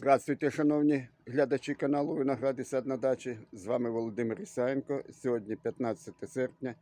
Здравствуйте, шановні глядачі каналу Виноград і сад на дачі. З вами Володимир Ісаєнко. Сьогодні 15 серпня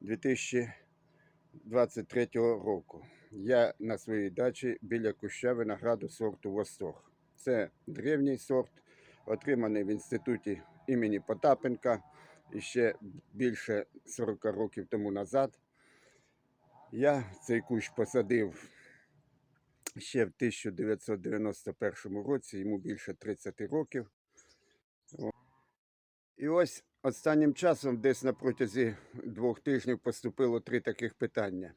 2023 року. Я на своїй дачі біля куща винограду сорту Восток. Це древній сорт, отриманий в інституті імені Потапенка ще більше 40 років тому назад. Я цей кущ посадив ще в 1991 році, йому більше 30 років. І ось останнім часом, десь на протязі двох тижнів, поступило три таких питання.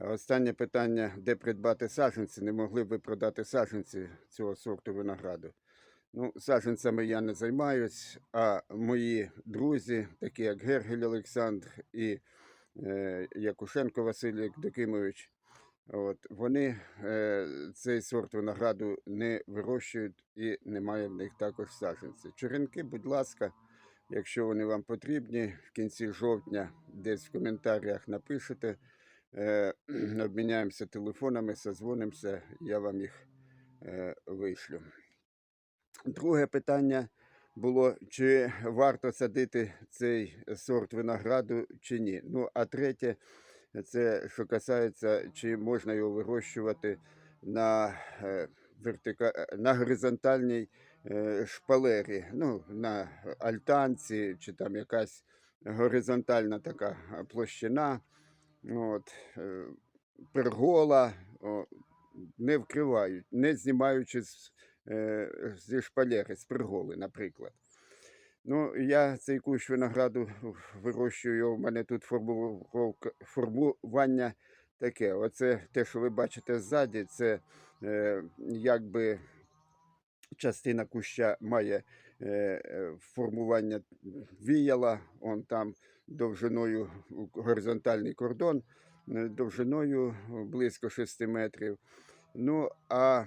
Останнє питання, де придбати саджанці, не могли б ви продати саджанці цього сорту винограду. Ну, саджанцями я не займаюсь, а мої друзі, такі як Гергель Олександр і е, Якушенко Василь Євдокимович, От, вони е, цей сорт винограду не вирощують і немає в них також саджанців. Черенки, будь ласка, якщо вони вам потрібні, в кінці жовтня десь в коментарях напишете, е, обміняємося телефонами, созвонимося, я вам їх е, вишлю. Друге питання було, чи варто садити цей сорт винограду чи ні. Ну, а третє, це що касається, чи можна його вирощувати на, е, вертика... е, на горизонтальній е, шпалері, ну, на альтанці, чи там якась горизонтальна така площина, от, пергола, не вкривають, не знімаючи з, зі шпалери, з перголи, наприклад. Ну, я цей кущ винограду вирощую. У мене тут формування таке. Оце те, що ви бачите ззаді, це е, якби частина куща має е, е, формування віяла, он там довжиною горизонтальний кордон, е, довжиною близько 6 метрів. Ну, а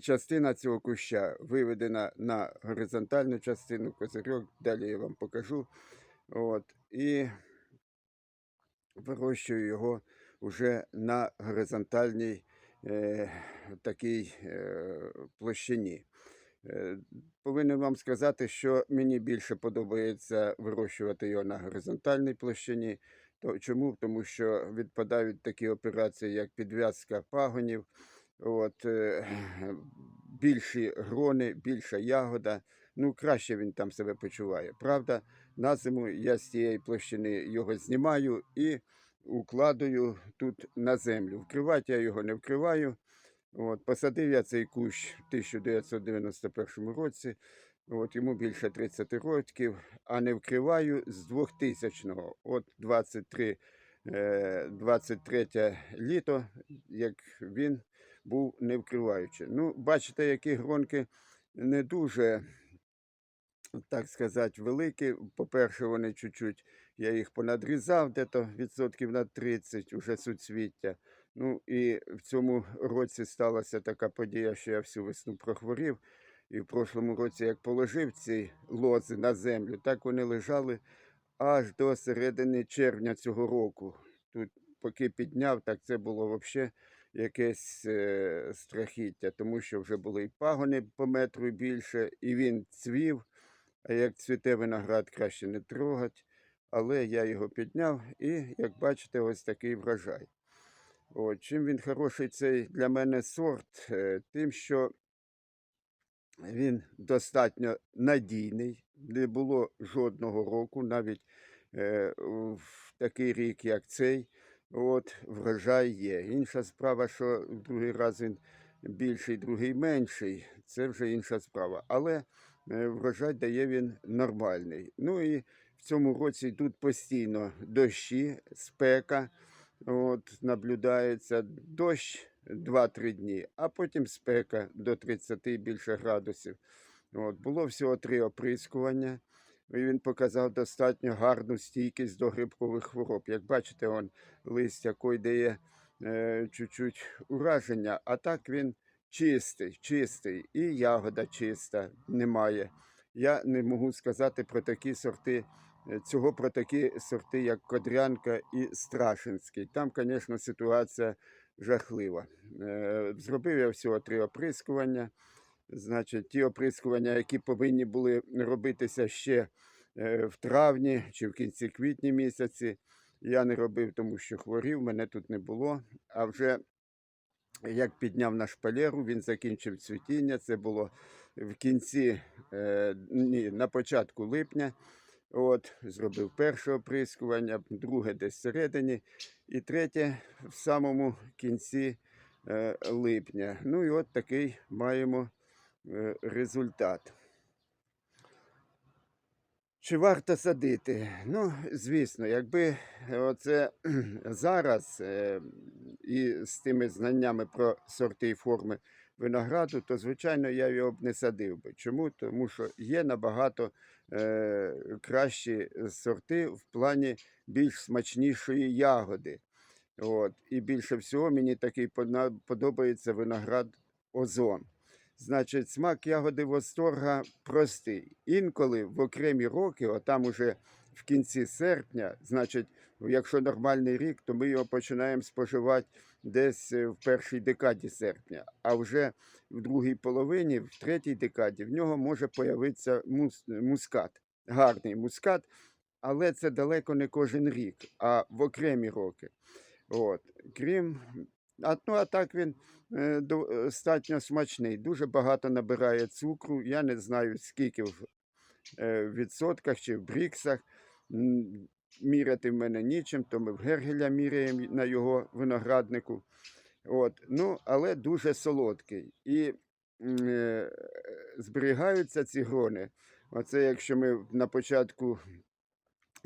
частина цього куща виведена на горизонтальну частину, козирьок, далі я вам покажу. От, і вирощую його вже на горизонтальній е, такій е, площині. Е, повинен вам сказати, що мені більше подобається вирощувати його на горизонтальній площині. То, чому? Тому що відпадають такі операції, як підв'язка пагонів, от, е, більші грони, більша ягода. Ну, краще він там себе почуває. Правда, на зиму я з цієї площини його знімаю і укладаю тут на землю. Вкривати я його не вкриваю. От, посадив я цей кущ в 1991 році. От, йому більше 30 років, а не вкриваю з 2000-го. От 23, е, 23 літо, як він був не вкриваючи. Ну, бачите, які гронки не дуже, так сказати, великі. По-перше, вони чуть-чуть, я їх понадрізав, дето відсотків на 30 уже суцвіття. Ну і в цьому році сталася така подія, що я всю весну прохворів. І в прошлому році, як положив ці лози на землю, так вони лежали аж до середини червня цього року. Тут поки підняв, так це було взагалі якесь е, страхіття, тому що вже були і пагони по метру більше, і він цвів. А як цвіте виноград, краще не трогать. Але я його підняв, і, як бачите, ось такий врожай. От, чим він хороший цей для мене сорт, Е, тим, що він достатньо надійний. Не було жодного року, навіть е, в такий рік, як цей, от, врожай є. Інша справа, що другий раз він більший, другий менший, це вже інша справа. Але е, врожай дає він нормальний. Ну і в цьому році тут постійно дощі, спека. От, наблюдається дощ 2-3 дні, а потім спека до 30 і більше градусів. От, було всього три оприскування. І він показав достатньо гарну стійкість до грибкових хвороб. Як бачите, он листя койдає е, чуть-чуть ураження, а так він чистий, чистий, і ягода чиста, немає. Я не можу сказати про такі сорти, е, цього про такі сорти, як Кодрянка і Страшинський. Там, звісно, ситуація жахлива. Е, Зробив я всього три оприскування. Значить, ті оприскування, які повинні були робитися ще е, в травні чи в кінці квітня місяці, я не робив, тому що хворів, мене тут не було. А вже як підняв на шпалеру, він закінчив цвітіння. Це було в кінці, е, ні, на початку липня. От, зробив перше оприскування, друге десь всередині, і третє в самому кінці е, липня. Ну і от такий маємо результат. Чи варто садити? Ну, звісно, якби оце зараз е, і з тими знаннями про сорти і форми винограду, то звичайно я його б не садив би. Чому? Тому що є набагато е, кращі сорти в плані більш смачнішої ягоди. От. І більше всього мені такий подобається виноград озон. Значить, смак ягоди восторга простий. Інколи в окремі роки, отам уже в кінці серпня, значить, якщо нормальний рік, то ми його починаємо споживати десь е, в першій декаді серпня. А вже в другій половині, в третій декаді, в нього може появитися мус, мускат, гарний мускат, але це далеко не кожен рік, а в окремі роки. От. Крім, а, ну, а так він е, е, достатньо смачний. Дуже багато набирає цукру. Я не знаю, скільки в е, відсотках чи в бріксах. Міряти в мене нічим, то ми в Гергеля міряємо на його винограднику. От. Ну, але дуже солодкий. І е, зберігаються ці грони. Оце якщо ми на початку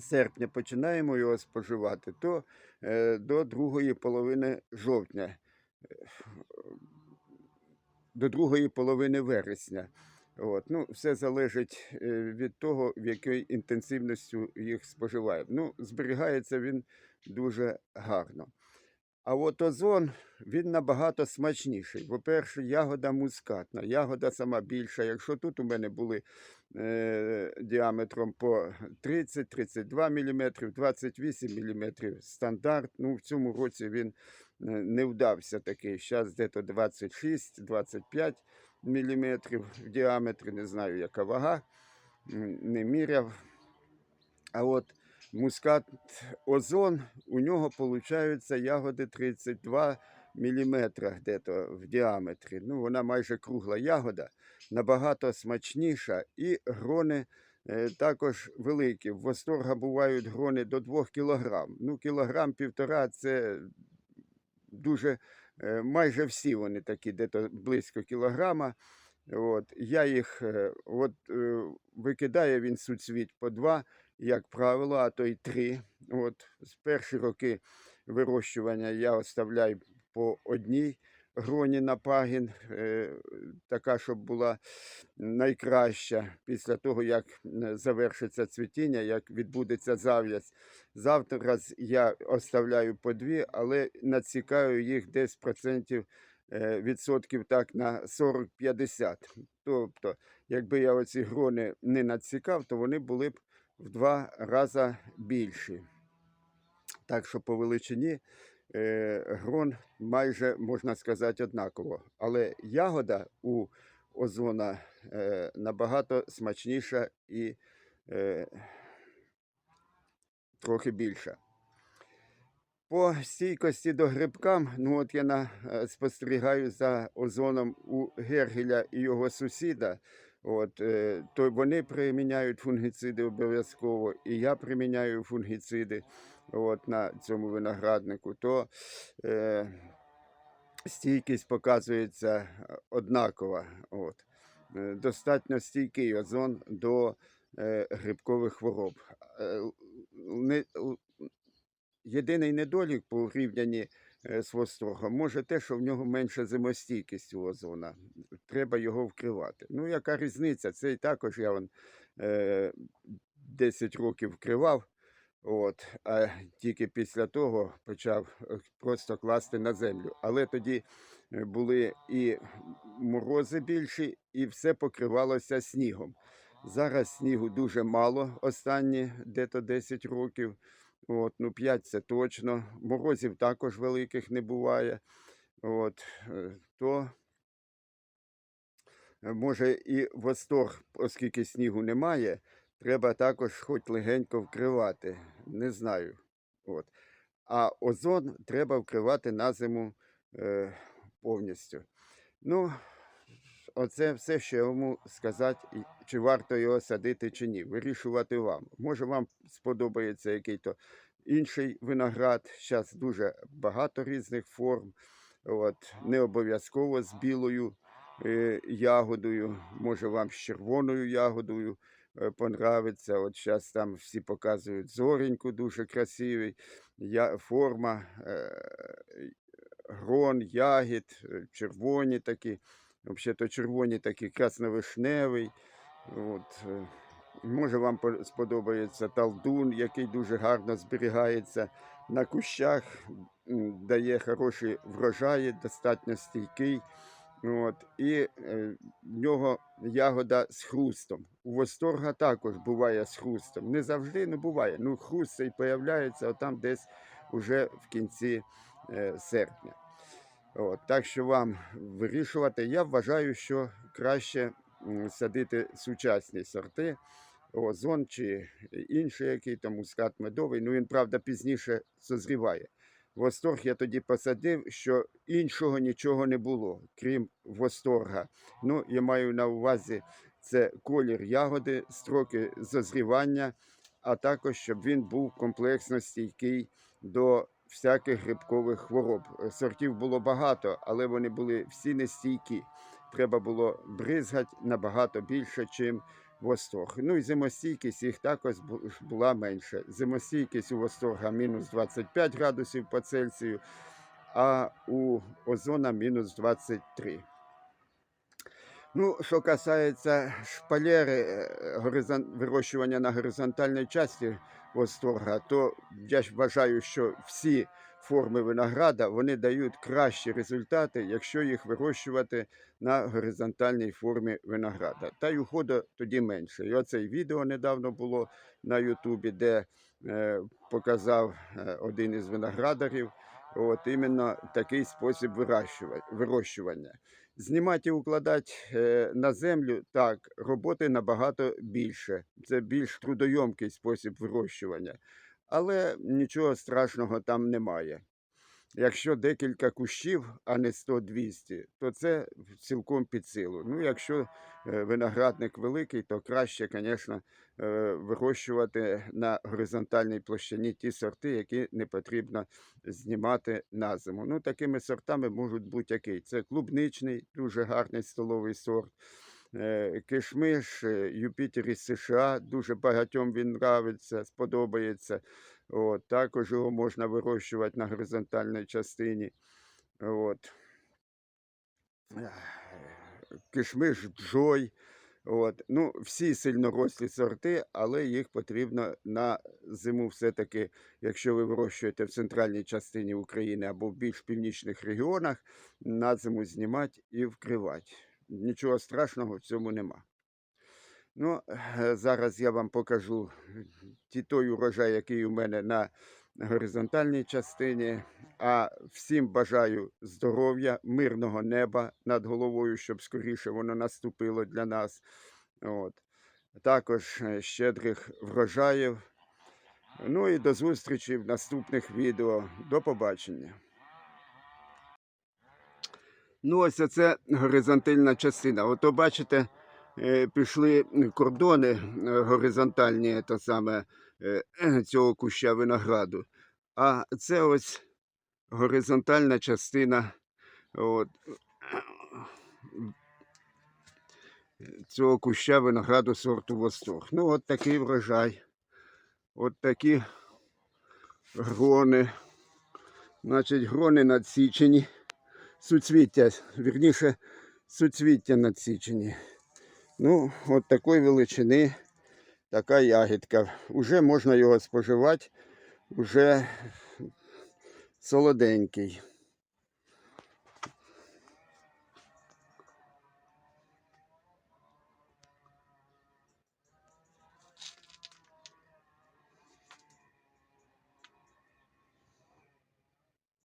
серпня починаємо його споживати, то е, до другої половини жовтня, е, до другої половини вересня. От. Ну, все залежить е, від того, в якій інтенсивністю їх споживаємо. Ну, зберігається він дуже гарно. А от озон він набагато смачніший. По-перше, ягода мускатна, ягода сама більша. Якщо тут у мене були е, діаметром по 30-32 мм, 28 мм стандарт. Ну, в цьому році він е, не вдався такий. Зараз десь 26-25 мм в діаметрі, не знаю, яка вага, не міряв. А от мускат озон, у нього получаються ягоди 32 мм где-то в діаметрі. Ну, вона майже кругла ягода, набагато смачніша, і грони е, також великі. В восторга бувають грони до 2 кг. Ну, кілограм півтора це дуже е, майже всі вони такі, де-то близько кілограма. От, я їх е, от, викидає він суцвіть по два, як правило, а то й три. От, з перші роки вирощування я оставляю по одній гроні на пагін, е, така, щоб була найкраща після того, як е, завершиться цвітіння, як відбудеться зав'яз. Завтра я оставляю по дві, але надсікаю їх десь процентів е, відсотків так на 40-50. Тобто, якби я оці грони не надсікав, то вони були б в два рази більші. Так що по величині е, грон майже можна сказати однаково. Але ягода у озона е, набагато смачніша і е, трохи більша. По стійкості до грибкам, ну от я на, спостерігаю за озоном у Гергеля і його сусіда. От, е, то вони приміняють фунгіциди обов'язково, і я приміняю фунгіциди от, на цьому винограднику, то е, стійкість показується однакова. От. Е, Достатньо стійкий озон до е, грибкових хвороб. Е, не, єдиний недолік по порівнянні е, з восторгом може те, що в нього менша зимостійкість у озона. Треба його вкривати. Ну, яка різниця? Це і також я вон, е, 10 років вкривав. От, а тільки після того почав е, просто класти на землю. Але тоді е, були і морози більші, і все покривалося снігом. Зараз снігу дуже мало останні дето 10 років. От, ну 5 це точно. Морозів також великих не буває. от, е, то е, може і восторг, оскільки снігу немає, треба також хоч легенько вкривати. Не знаю. От. А озон треба вкривати на зиму е, повністю. Ну, оце все, що я можу сказати, чи варто його садити, чи ні. Вирішувати вам. Може, вам сподобається який-то інший виноград. Зараз дуже багато різних форм. От, не обов'язково з білою е, ягодою, може вам з червоною ягодою е, понравиться. От зараз там всі показують зореньку, дуже красивий, я, форма, е, грон, ягід, е, червоні такі. Взагалі-то червоні такі красновишневий. От, е, може вам сподобається талдун, який дуже гарно зберігається на кущах, дає хороші врожаї, достатньо стійкий. От, і е, в нього ягода з хрустом. У восторга також буває з хрустом. Не завжди, але буває. Ну, хруст цей появляється отам десь уже в кінці е, серпня. От, так що вам вирішувати. Я вважаю, що краще садити сучасні сорти, озон чи інший який там мускат медовий. Ну він, правда, пізніше созріває. Восторг я тоді посадив, що іншого нічого не було, крім восторга. Ну, я маю на увазі це колір ягоди, строки зозрівання, а також щоб він був комплексно стійкий до всяких грибкових хвороб. Е, Сортів було багато, але вони були всі нестійкі. Треба було бризгати набагато більше, чим восторг. Ну і зимостійкість їх також була менше. Зимостійкість у восторга мінус 25 градусів по Цельсію, а у озона мінус 23. Ну, що касається шпалери, е, горизон... вирощування на горизонтальній часті восторга, то я ж вважаю, що всі форми винограда вони дають кращі результати, якщо їх вирощувати на горизонтальній формі винограда. Та й уходу тоді менше. І оце відео недавно було на Ютубі, де е, показав е, один із виноградарів. От іменно такий спосіб вирощування. Знімати і укладати е, на землю так, роботи набагато більше. Це більш трудойомкий спосіб вирощування. Але нічого страшного там немає. Якщо декілька кущів, а не 100-200, то це цілком під силу. Ну, якщо е, виноградник великий, то краще, звісно, е, вирощувати на горизонтальній площині ті сорти, які не потрібно знімати на зиму. Ну, такими сортами можуть бути який. Це клубничний, дуже гарний столовий сорт. Е, Кишмиш, е, Юпітер із США, дуже багатьом він нравиться, сподобається. От, також його можна вирощувати на горизонтальній частині. От. Кишмиш бджой. От. Ну, всі сильнорослі сорти, але їх потрібно на зиму все-таки, якщо ви вирощуєте в центральній частині України або в більш північних регіонах, на зиму знімати і вкривати. Нічого страшного в цьому нема. Ну, е, зараз я вам покажу ті той урожай, який у мене на горизонтальній частині. А всім бажаю здоров'я, мирного неба над головою, щоб скоріше воно наступило для нас. От. Також е, щедрих врожаїв. Ну і до зустрічі в наступних відео. До побачення. Ну, ось це горизонтальна частина. Ото бачите, е, пішли кордони е, горизонтальні то саме, е, цього куща винограду. А це ось горизонтальна частина от, цього куща винограду сорту Восторг. Ну, от такий врожай. От такі грони. Значить, грони надсічені. Суцвіття, вірніше, суцвіття надсічені. Ну, от такої величини така ягідка. Уже можна його споживати, уже солоденький.